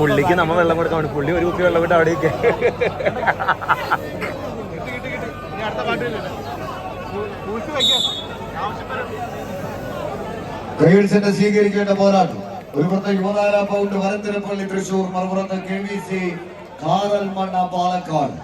പുള്ളിക്ക് നമ്മ വെള്ളം കൊടുക്കാൻ പുള്ളി ഒരു കുപ്പി വെള്ളം വിട്ട് അവിടെ. കൈയടിച്ചെന്നെ സ്വീകരിക്കേണ്ട പോരാട്ടം. ഒരു പുറത്ത് യുവതാര പൗണ്ട് വരന്തിരപ്പള്ളി Thrissur മറുപുറത്ത് K V C Karalmanna Palakkad.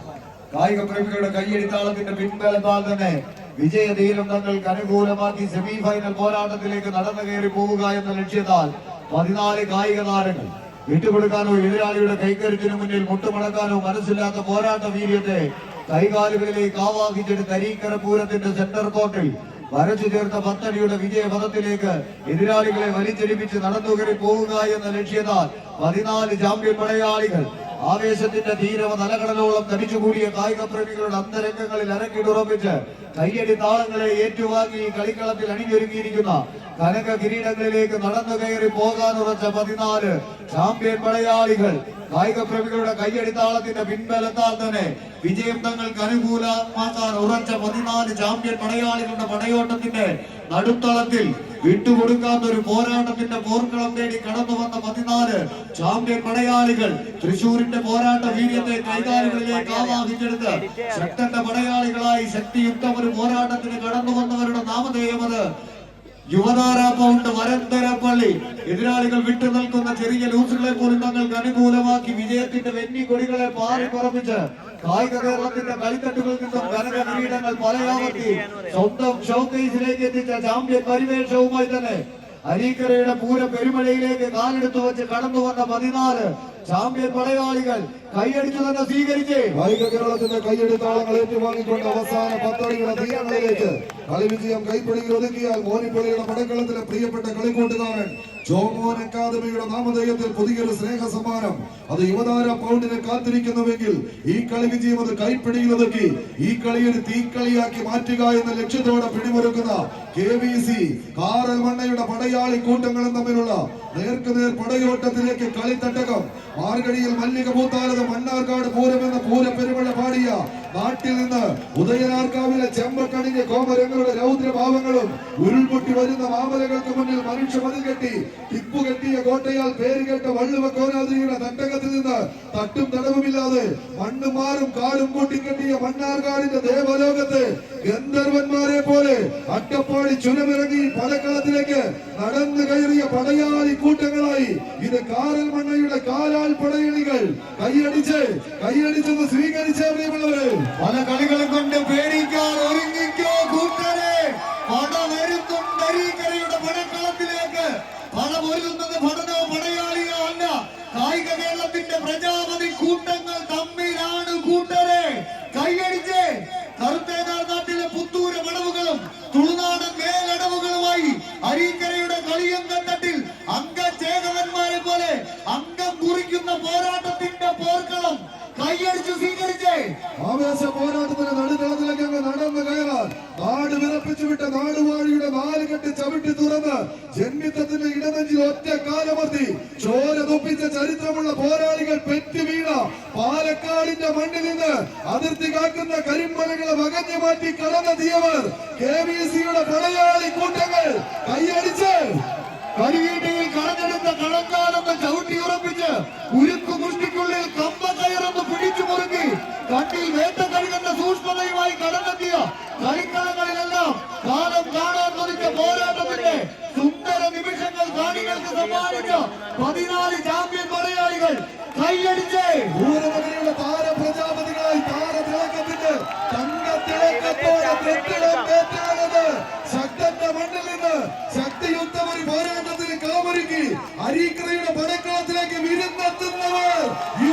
കായിക പ്രേമികളുടെ കയ്യടിത്താളത്തിന്റെ പിൻബലത്താൽ തന്നെ. വിജയധീരം തങ്ങൾക്ക് അനുകൂലമാക്കി സെമി ഫൈനൽ പോരാട്ടത്തിലേക്ക് നടന്നു കയറി പോവുക എന്ന ലക്ഷ്യത്താൽ പതിനാല് കായിക താരങ്ങൾ വിട്ടുകൊടുക്കാനോ എതിരാളിയുടെ കൈക്കരുത്തിന് മുന്നിൽ മുട്ടുമടക്കാനോ മനസ്സില്ലാത്ത പോരാട്ട വീര്യത്തെ കൈകാലുകളിലേക്ക് ആവാഹിച്ചെടുത്ത അരീക്കര പൂരത്തിന്റെ സെന്റർ കോർട്ടിൽ വരച്ചു ചേർത്ത പത്തടിയുടെ വിജയപഥത്തിലേക്ക് എതിരാളികളെ വലിച്ചെടുപ്പിച്ച് നടന്നുകയറി പോവുക എന്ന ലക്ഷ്യത്താൽ പതിനാല് ചാമ്പ്യൻ പടയാളികൾ ആവേശത്തിന്റെ ധീരവ തലകടലോളം തടിച്ചുകൂടിയ കായിക പ്രേമികളുടെ അന്തരംഗങ്ങളിൽ അരക്കിടുറപ്പിച്ച് കയ്യടി താളങ്ങളെ ഏറ്റുവാങ്ങി കളിക്കളത്തിൽ അണിഞ്ഞൊരുങ്ങിയിരിക്കുന്ന കനക കിരീടങ്ങളിലേക്ക് നടന്നു കയറി പോകാനുറച്ച പതിനാല് ചാമ്പ്യൻ പടയാളികൾ കായിക പ്രേമികളുടെ കയ്യടിത്താളത്തിന്റെ പിൻബലത്താൽ തന്നെ വിജയം തങ്ങൾക്ക് അനുകൂലമാക്കാൻ ഉറച്ച പതിനാല് ചാമ്പ്യൻ പടയാളികളുടെ പടയോട്ടത്തിന്റെ നടുത്തളത്തിൽ വിട്ടുകൊടുക്കാത്ത ഒരു പോരാട്ടത്തിന്റെ പോർക്കളം തേടി കടന്നു വന്ന പതിനാല് ചാമ്പ്യൻ പടയാളികൾ തൃശൂരിന്റെ പോരാട്ട വീര്യത്തെ കൈകാലുകളിലേക്ക് ആവാഹിച്ചെടുത്ത് ശക്തന്റെ പടയാളികളായി ശക്തിയുക്തം ഒരു പോരാട്ടത്തിന് കടന്നു വന്നവരുടെ നാമധേയം അത്. യുവതാര വരന്തരപ്പള്ളി എതിരാളികൾ വിട്ടു നിൽക്കുന്ന ചെറിയ ലൂസുകളെ പോലും തങ്ങൾക്ക് അനുകൂലമാക്കി വിജയത്തിന്റെ വെന്നി കൊടികളെ പാറി പറപ്പിച്ച് കായിക കേരളത്തിന്റെ കളിത്തട്ടുകളിൽ നിന്നും കനക കിരീടങ്ങൾ പലയാവർത്തി സ്വന്തം ഷോക്കേസിലേക്ക് എത്തിച്ച ചാമ്പ്യൻ പരിവേഷവുമായി തന്നെ അരീക്കരയുടെ പൂര പെരുമഴയിലേക്ക് കാലെടുത്തു വെച്ച് കടന്നു വന്ന പതിനാല് ചാമ്പ്യൻ പടയാളികൾ കൈയടിച്ചു തന്നെ സ്വീകരിച്ച്. കായിക കേരളത്തിന്റെ കൈയെടുത്താളങ്ങൾ ഏറ്റുവാങ്ങിക്കൊണ്ട് അവസാന പത്തടിയുടെ തീരങ്ങളിലേക്ക് കളി വിജയം കൈപ്പിടിയിൽ ഒതുക്കിയാൽ മോനിപ്പള്ളിയുടെ പടക്കളത്തിലെ പ്രിയപ്പെട്ട കളിക്കൂട്ടുകാരൻ ജോമോൻ അക്കാദമിയുടെ നാമധേയത്തിൽ പുതിയൊരു സ്നേഹ സമ്മാനം അത് യുവതാര പൗണ്ടിനെ കാത്തിരിക്കുന്നുവെങ്കിൽ ഈ കളി വിജയം അത് കൈപ്പിടിയിൽ ഒതുക്കി ഈ കളിയൊരു തീക്കളിയാക്കി മാറ്റുക എന്ന ലക്ഷ്യത്തോടെ പിടിമുറുക്കുന്ന കെ വി സി കാറൽ മണ്ണയുടെ പടയാളി കൂട്ടങ്ങളും തമ്മിലുള്ള നേർക്കുനേർ പടയോട്ടത്തിലേക്ക് കളിത്തട്ടകം മാർഗഴിയിൽ മല്ലിക പൂത്താലത് മണ്ണാർക്കാട് പൂരം എന്ന പൂര പെരുമഴ പാടിയ നാട്ടിൽ നിന്ന് ഉദയനാർക്കാവിലെ ചെമ്പക്കണിഞ്ഞ കോമരങ്ങളുടെ രൗദ്രഭാവങ്ങളും ഉരുൾപൊട്ടി വരുന്ന മാമലകൾക്ക് മുന്നിൽ മനുഷ്യ മതിൽ കെട്ടി ടിപ്പു കെട്ടിയ കോട്ടയാൽ പേരുകേട്ട വള്ളുവ കോരാതിരിയുടെ തട്ടകത്തിൽ നിന്ന് തട്ടും തടവുമില്ലാതെ മണ്ണും മാറും കാടും കൂട്ടിക്കെട്ടിയ മണ്ണാർക്കാടിന്റെ ദേവലോകത്ത് ഗന്ധർവന്മാരെ പോലെ അട്ടപ്പാടി ചുരമിറങ്ങി പടക്കളത്തിലേക്ക് നടന്നു കയറിയ പടയാളി കൂട്ടങ്ങളായി ഇത് കാറൽ മണ്ണയുടെ കാലാൽ പടയണികൾ. കൈയടിച്ച് കൈയടിച്ചെന്ന് സ്വീകരിച്ചേ പ്രിയമുള്ളവരെ. പല കളികളും കൊണ്ട് പേടിക്കാൻ ഒരുങ്ങിക്കോ കൂട്ടരെ. പടമരുത്തും അരീക്കരയുടെ പടക്കളത്തിലേക്ക്. പടമൊരുങ്ങുന്നത് പഠനോ പടയാളിയോ അല്ല. കായിക കേരളത്തിന്റെ പ്രജാപതി കൂട്ടങ്ങൾ തമ്മിലാണ് കൂട്ടരെ. കൈയടിച്ച് കറുത്തേനാർ നാട്ടിലെ പുത്തൂര് മടവുകളും തുളുനാടൻ മേലടവുകളുമായി അരീക്കരയുടെ കളിയങ്കം തട്ടിൽ അംഗചേതവന്മാരെ പോലെ അംഗം കുറിക്കുന്ന പോരാട്ടത്തിന്റെ പോർക്കളം. കൈയടിച്ച് സ്വീകരിച്ചേ ആവേശ പോരാട്ടത്തിന് നടുതളത്തിലേക്ക് അങ്ങ് നടന്നു കയറാൻ. നാട് വിറപ്പിച്ചു വിട്ട നാടുവാഴിയുടെ നാല് കെട്ട് ചവിട്ടി തുറന്ന് ജന്മിത്തത്തിന്റെ ഇടനെഞ്ചിൽ ഒറ്റ കാലമർത്തി ചോര തൊപ്പിച്ച ചരിത്രമുള്ള പോരാളികൾ പെറ്റു വീണ പാലക്കാടിന്റെ മണ്ണിൽ നിന്ന് അതിർത്തി കാക്കുന്ന കരിമ്പലകളെ വകഞ്ഞു മാറ്റി കടന്നെത്തിയവർ കെ വി സിയുടെ പടയാളി കൂട്ടങ്ങൾ. കണ്ണിൽ വേട്ട കഴുകുന്ന സൂക്ഷ്മതയുമായി കടന്നെത്തിയ കളിക്കളങ്ങളിലെല്ലാം കാലം കാണാൻ തുടിച്ച പോരാട്ടത്തിന്റെ സുന്ദര നിമിഷങ്ങൾ കാണികൾക്ക് സമ്മാനിച്ച പതിനാല് ചാമ്പ്യൻ മലയാളികൾ കൈയടിച്ച് ഭൂരതയുടെ താരപ്രജാപതികളായി താരതിളക്കത്തിന്റെ തങ്ക തിളക്കത്തോടെ തെറ്റിടം പേറ്റാനത് ശക്തന്റെ മണ്ണിൽ നിന്ന് ശക്തിയുദ്ധം ഒരു പോരാട്ടത്തിന് കാമൊരുക്കി അരീക്കരയുടെ പടക്കളത്തിലേക്ക് വിരുന്നെത്തുന്നവർ യു